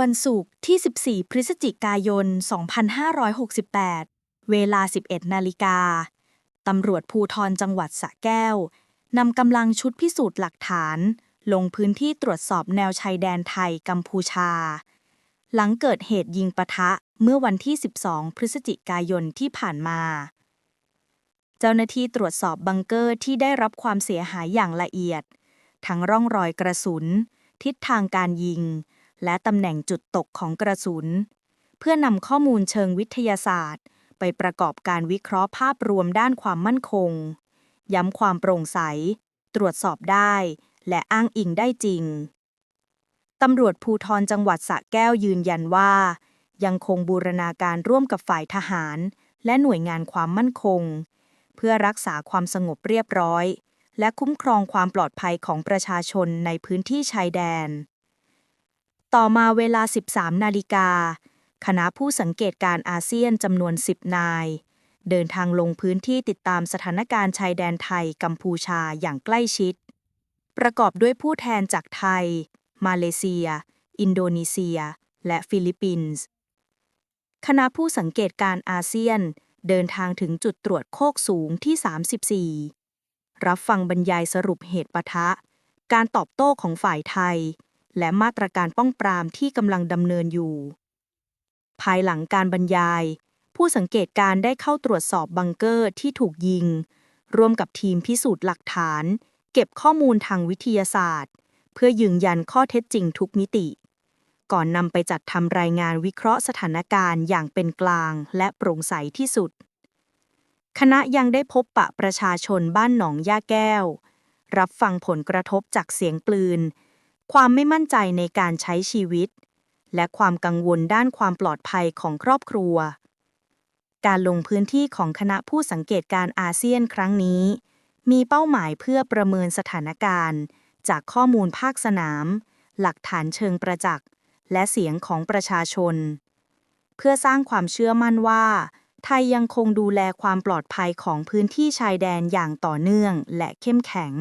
วันศุกร์ที่ 14 พฤศจิกายน 2568 เวลา 11 นาฬิกา ตำรวจภูทรจังหวัดสระแก้ว นำกำลังชุดพิสูจน์หลักฐาน ลงพื้นที่ตรวจสอบแนวชายแดนไทยกัมพูชา หลังเกิดเหตุยิงปะทะเมื่อวันที่ 12 พฤศจิกายนที่ผ่านมา เจ้าหน้าที่ตรวจสอบบังเกอร์ที่ได้รับความเสียหายอย่างละเอียด ทั้งร่องรอยกระสุน ทิศทางการยิง และตำแหน่งจุดตกของกระสุน เพื่อนำข้อมูลเชิงวิทยาศาสตร์ ไปประกอบการวิเคราะห์ภาพรวมด้านความมั่นคง ย้ำความโปร่งใส ตรวจสอบได้ และอ้างอิงได้จริงตำรวจภูทรจังหวัดสระแก้วยืนยันว่า ยังคงบูรณาการร่วมกับฝ่ายทหาร และหน่วยงานความมั่นคง เพื่อรักษาความสงบเรียบร้อย และคุ้มครองความปลอดภัยของประชาชนในพื้นที่ชายแดน ต่อมาเวลา 13 นาฬิกา คณะผู้สังเกตการณ์อาเซียนจำนวน 10 นาย เดินทางลงพื้นที่ติดตามสถานการณ์ชายแดนไทยกัมพูชาอย่างใกล้ชิด ประกอบด้วยผู้แทนจากไทย มาเลเซีย อินโดนีเซีย และฟิลิปปินส์คณะผู้สังเกตการณ์อาเซียนเดินทางถึงจุดตรวจโคกสูงที่ 34 รับฟังบรรยายสรุปเหตุปะทะ การตอบโต้ของฝ่ายไทย และมาตรการป้องปรามที่กำลังดำเนินอยู่ ภายหลังการบรรยาย ผู้สังเกตการณ์ได้เข้าตรวจสอบบังเกอร์ที่ถูกยิง ร่วมกับทีมพิสูจน์หลักฐาน เก็บข้อมูลทางวิทยาศาสตร์ เพื่อยืนยันข้อเท็จจริงทุกมิติ ก่อนนำไปจัดทำรายงานวิเคราะห์สถานการณ์อย่างเป็นกลางและโปร่งใสที่สุด คณะยังได้พบปะประชาชนบ้านหนองย่าแก้ว รับฟังผลกระทบจากเสียงปืน ความไม่มั่นใจในการใช้ชีวิต และความกังวลด้านความปลอดภัยของครอบครัว การลงพื้นที่ของคณะผู้สังเกตการณ์อาเซียนครั้งนี้ มีเป้าหมายเพื่อประเมินสถานการณ์ จากข้อมูลภาคสนาม หลักฐานเชิงประจักษ์ และเสียงของประชาชน เพื่อสร้างความเชื่อมั่นว่า ไทยยังคงดูแลความปลอดภัยของพื้นที่ชายแดนอย่างต่อเนื่องและเข้มแข็ง